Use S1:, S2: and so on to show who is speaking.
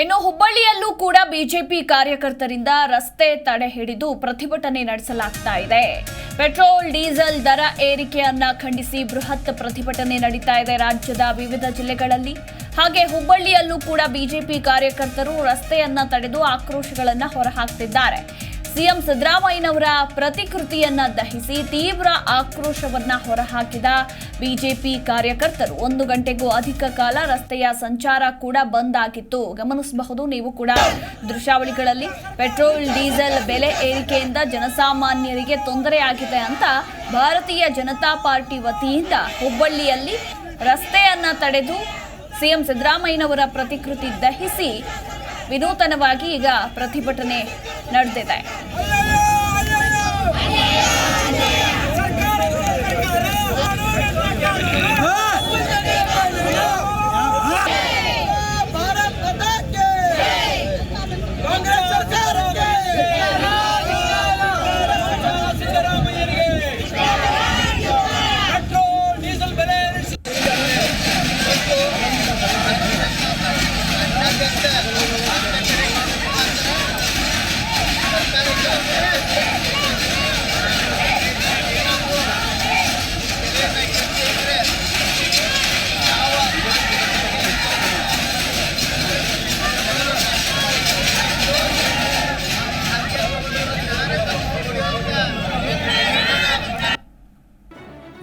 S1: ಇನ್ನು ಹುಬ್ಬಳ್ಳಿಯಲ್ಲೂ ಕೂಡ ಬಿಜೆಪಿ ಕಾರ್ಯಕರ್ತರಿಂದ ರಸ್ತೆ ತಡೆ ಹಿಡಿದು ಪ್ರತಿಭಟನೆ ನಡೆಸಲಾಗ್ತಾ ಇದೆ. ಪೆಟ್ರೋಲ್, ಡೀಸೆಲ್ ದರ ಏರಿಕೆಯನ್ನ ಖಂಡಿಸಿ ಬೃಹತ್ ಪ್ರತಿಭಟನೆ ನಡೀತಾ ಇದೆ ರಾಜ್ಯದ ವಿವಿಧ ಜಿಲ್ಲೆಗಳಲ್ಲಿ. ಹಾಗೆ ಹುಬ್ಬಳ್ಳಿಯಲ್ಲೂ ಕೂಡ ಬಿಜೆಪಿ ಕಾರ್ಯಕರ್ತರು ರಸ್ತೆಯನ್ನ ತಡೆದು ಆಕ್ರೋಶಗಳನ್ನು ಹೊರಹಾಕ್ತಿದ್ದಾರೆ. ಸಿಎಂ ಸಿದ್ದರಾಮಯ್ಯನವರ ಪ್ರತಿಕೃತಿಯನ್ನ ದಹಿಸಿ ತೀವ್ರ ಆಕ್ರೋಶವನ್ನ ಹೊರಹಾಕಿದ ಬಿಜೆಪಿ ಕಾರ್ಯಕರ್ತರು. ಒಂದು ಗಂಟೆಗೂ ಅಧಿಕ ಕಾಲ ರಸ್ತೆಯ ಸಂಚಾರ ಕೂಡ ಬಂದ್ ಆಗಿತ್ತು. ಗಮನಿಸಬಹುದು ನೀವು ಕೂಡ ದೃಶ್ಯಾವಳಿಗಳಲ್ಲಿ ಪೆಟ್ರೋಲ್, ಡೀಸೆಲ್ ಬೆಲೆ ಏರಿಕೆಯಿಂದ ಜನಸಾಮಾನ್ಯರಿಗೆ ತೊಂದರೆಯಾಗಿದೆ ಅಂತ ಭಾರತೀಯ ಜನತಾ ಪಾರ್ಟಿ ವತಿಯಿಂದ ಹುಬ್ಬಳ್ಳಿಯಲ್ಲಿ ರಸ್ತೆಯನ್ನ ತಡೆದು ಸಿಎಂ ಸಿದ್ದರಾಮಯ್ಯನವರ ಪ್ರತಿಕೃತಿ ದಹಿಸಿ ವಿನೂತನವಾಗಿ ಈಗ ಪ್ರತಿಭಟನೆ
S2: なるでたい。